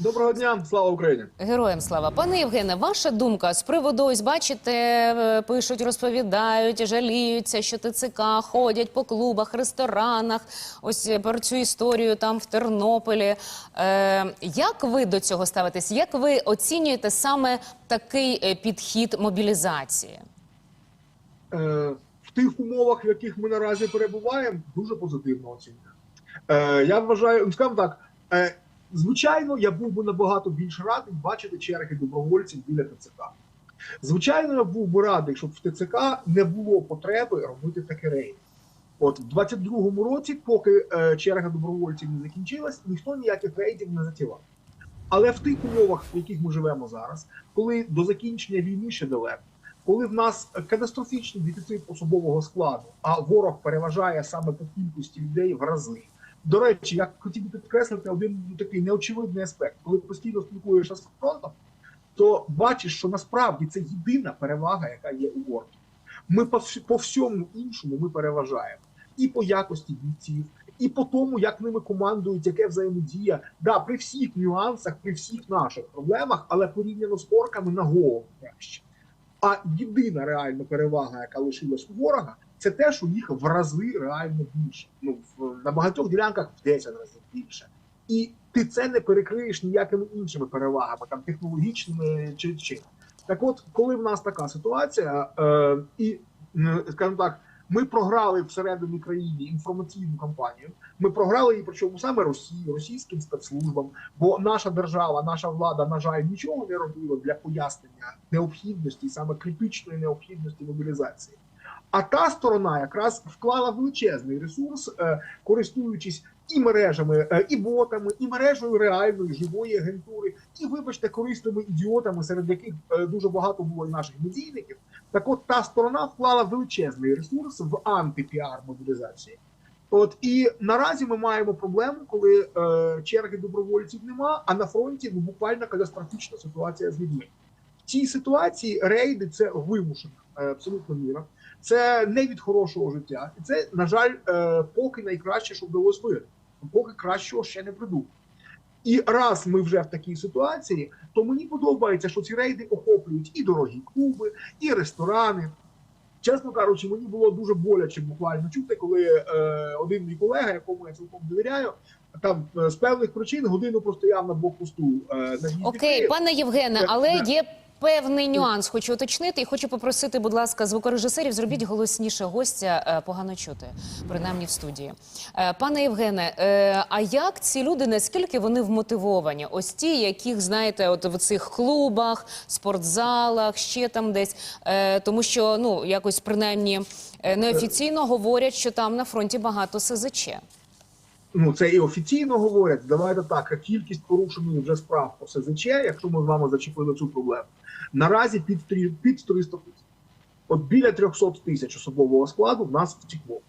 Доброго дня, слава Україні. Героям слава, пане Євгене, ваша думка з приводу, ось бачите, е, пишуть, розповідають, жаліються, що ТЦК ходять по клубах, ресторанах. Ось е, про цю історію там в Тернополі. Е, як ви до цього ставитесь? Як ви оцінюєте саме такий е, підхід мобілізації? Е, в тих умовах, в яких ми наразі перебуваємо, дуже позитивно оцінюю. Е, я вважаю, ну, скажімо так, е, звичайно, я був би набагато більш радий бачити черги добровольців біля ТЦК. Звичайно, я був би радий, щоб в ТЦК не було потреби робити такі рейди. От в 22-му році, поки е, черга добровольців не закінчилась, ніхто ніяких рейдів не затівав. Але в тих умовах, в яких ми живемо зараз, коли до закінчення війни ще далеко, коли в нас катастрофічний дефіцит особового складу, а ворог переважає саме по кількості людей в рази. До речі, я хотів би підкреслити один такий неочевидний аспект. Коли постійно спілкуєшся з фронтом, то бачиш, що насправді це єдина перевага, яка є у ворогів. Ми по, по всьому іншому ми переважаємо і по якості бійців, і по тому, як ними командують, яке взаємодія. Да, при всіх нюансах, при всіх наших проблемах, але порівняно з орками на голову краще. А єдина реальна перевага, яка лишилась у ворога, це те, що їх в рази реально більше. Ну в на багатьох ділянках в 10 разів більше. І ти це не перекриєш ніякими іншими перевагами, там технологічними чи чи. Так, от, коли в нас така ситуація, е, і скажімо так, ми програли всередині країни інформаційну кампанію. Ми програли її, причому саме Росії, російським спецслужбам, бо наша держава, наша влада, на жаль, нічого не робила для пояснення необхідності, саме критичної необхідності мобілізації. А та сторона якраз вклала величезний ресурс, е, користуючись і мережами, е, і ботами, і мережею реальної живої агентури, і, вибачте, корисними ідіотами, серед яких е, дуже багато було і наших медійників. Так, от та сторона вклала величезний ресурс в антипіар мобілізації. От і наразі ми маємо проблему, коли е, черги добровольців нема, а на фронті ну буквально катастрофічна ситуація з людьми. В цій ситуації рейди це вимушена е, абсолютно міра. Це не від хорошого життя, і це, на жаль, е, поки найкраще, що вдалося виграти. Поки кращого ще не придумали. І раз ми вже в такій ситуації, то мені подобається, що ці рейди охоплюють і дорогі клуби, і ресторани. Чесно кажучи, мені було дуже боляче буквально чути, коли е, один мій колега, якому я цілком довіряю, там е, з певних причин годину простояв на блокпосту е, на Окей, пане Євгене, але да. є певний нюанс. Хочу уточнити і хочу попросити, будь ласка, звукорежисерів, зробіть голосніше гостя, е, погано чути, принаймні в студії. Е, Пане Євгене, е, а як ці люди, наскільки вони вмотивовані? Ось ті, яких знаєте, от в цих клубах, спортзалах, ще там десь, тому що ну якось принаймні неофіційно говорять, що там на фронті багато СЗЧ. Ну це і офіційно говорять. Давайте так, кількість порушених вже справ по СЗЧ, якщо ми з вами зачепили цю проблему, наразі під, під 300 тисяч. От біля 300 тисяч особового складу в нас втекло.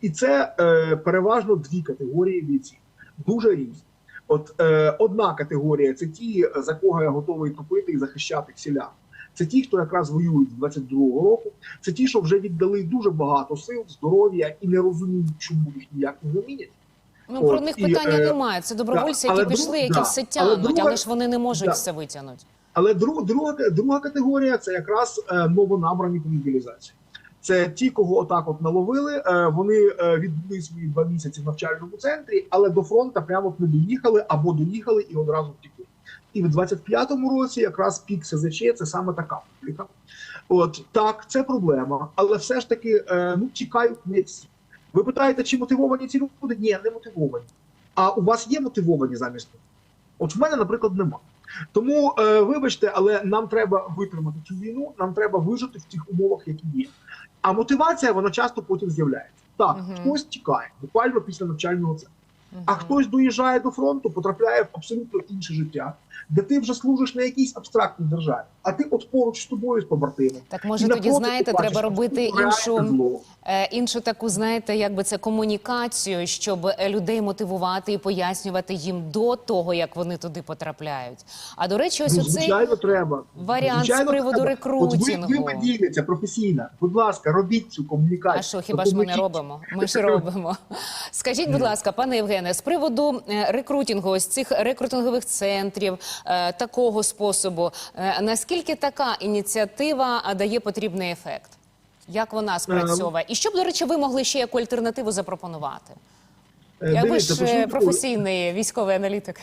І це е, переважно дві категорії бійців, дуже різні. От е, одна категорія це ті, за кого я готовий топити і захищати селян. Це ті, хто якраз воюють з 22-го року. Це ті, що вже віддали дуже багато сил, здоров'я і не розуміють, чому їх ніяк не замінять. Ну От, про них питання е, немає. Це добровольці, які пішли, які да, все тягнуть, але, друга- ж вони не можуть да. все витягнути. Але друг, друга, друга категорія це якраз е, новонабрані по мобілізації. Це ті, кого отак от наловили. Е, вони відбули свої два місяці в навчальному центрі, але до фронту прямо не доїхали або доїхали і одразу втекли. І в 25-му році якраз пік СЗЧ це саме така публіка. От так, це проблема, але все ж таки ну тікають не всі. Ви питаєте, чи мотивовані ці люди? Ні, не мотивовані. А у вас є мотивовані замість них? От в мене, наприклад, немає. Тому, е, вибачте, але нам треба витримати цю війну, нам треба вижити в тих умовах, які є. А мотивація вона часто потім з'являється. Так, Мгм. хтось тікає, буквально після навчального центру. А хтось доїжджає до фронту, потрапляє в абсолютно інше життя, де ти вже служиш на якійсь абстрактній державі, а ти от поруч з тобою з побратимом. Так може тоді знаєте, бачиш треба робити іншу е, іншу таку, знаєте, якби це комунікацію, щоб е, людей мотивувати і пояснювати їм до того, як вони туди потрапляють. А до речі, ось Ну, оцей звичайно, треба. варіант з приводу треба. рекрутингу. От ви, ви медійниця професійна. Будь ласка, робіть цю комунікацію. А що, хіба ж ми не робимо? Ми ж робимо. Скажіть, будь ласка, пане Євгене. З приводу е, рекрутингу, ось цих рекрутингових центрів, такого способу, е, наскільки така ініціатива дає потрібний ефект? Як вона спрацьовує? І що б, до речі, ви могли ще яку альтернативу запропонувати? Е, Я ви ж е, професійний військовий аналітик.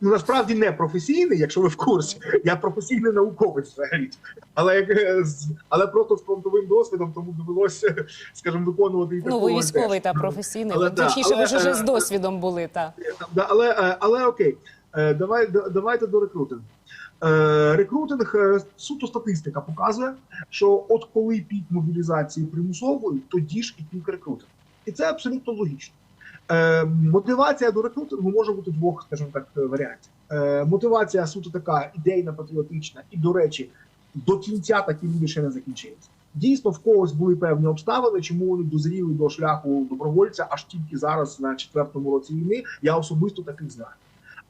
ну насправді не професійний, якщо ви в курсі. Я професійний науковець взагалі. Але як е, але просто з фронтовим досвідом, тому довелося, скажімо, виконувати і Ну, ви військовий та професійний. Але точніше, але, ви ж уже е, з досвідом були. Та. Да, але, е, але окей, Е, давай, давайте до рекрутингу. Е, Рекрутинг е, суто статистика показує, що от коли пік мобілізації примусової, тоді ж і пік рекрутингу. І це абсолютно логічно. Е, Мотивація до рекрутингу може бути двох, скажімо так, е, варіантів. Е, Мотивація суто така ідейна, патріотична, і, до речі, до кінця такі люди ще не закінчилися. Дійсно, в когось були певні обставини, чому вони дозріли до шляху добровольця аж тільки зараз на четвертому році війни. Я особисто таких знаю.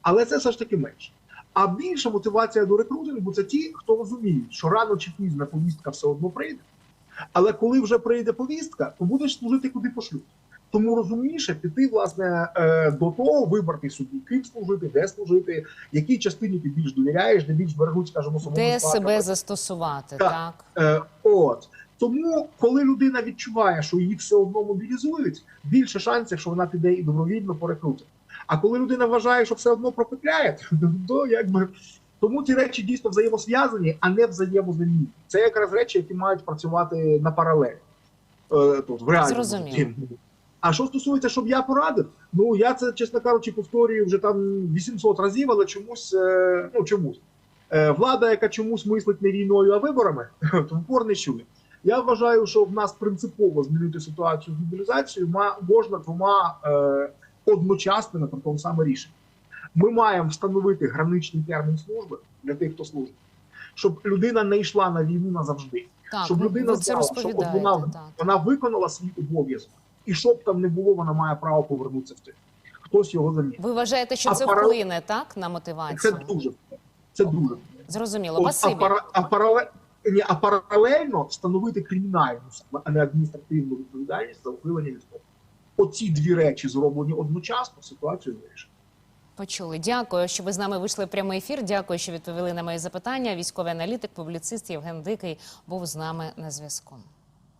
Але це все ж таки менше. А більша мотивація до рекрутингу це ті, хто розуміють, що рано чи пізно повістка все одно прийде. Але коли вже прийде повістка, то будеш служити куди пошлють. Тому розумніше піти власне е, до того, вибрати собі, ким служити, де служити, якій частині ти більш довіряєш, де більш берегуть, скажімо, самого Де склада. себе застосувати, Так. так? Е, от тому, коли людина відчуває, що її все одно мобілізують, більше шансів, що вона піде і добровільно по рекрутингу. А коли людина вважає, що все одно пропетляє, то якби тому ті речі дійсно взаємосв'язані, а не взаємозамінні. Це якраз речі, які мають працювати на паралелі. Е, тут в реальному А що стосується, щоб я порадив, ну я це, чесно кажучи, повторюю вже там 800 разів, але чомусь, е, ну чомусь. Е, влада, яка чомусь мислить не війною, а виборами, то упор не чує. Я вважаю, що в нас принципово змінити ситуацію з мобілізацією можна двома е, одночасними, при тому саме рішеннями. Ми маємо встановити граничний термін служби для тих, хто служить, щоб людина не йшла на війну назавжди. Так, Щоб людина знала, що от вона- так. Вона виконала свій обов'язок, і що б там не було, вона має право повернутися в тих. Хтось його замінить. Ви вважаєте, що А це паралель- вплине так на Це мотивацію? дуже це дуже. Зрозуміло. От, а, пара, а, паралель, ні, а паралельно встановити кримінальну, а не адміністративну відповідальність за ухилення від. Оці дві речі зроблені одночасно, ситуацію вирішить. Почули. Дякую, що ви з нами вийшли в прямий ефір. Дякую, що відповіли на мої запитання. Військовий аналітик, публіцист Євген Дикий був з нами на зв'язку.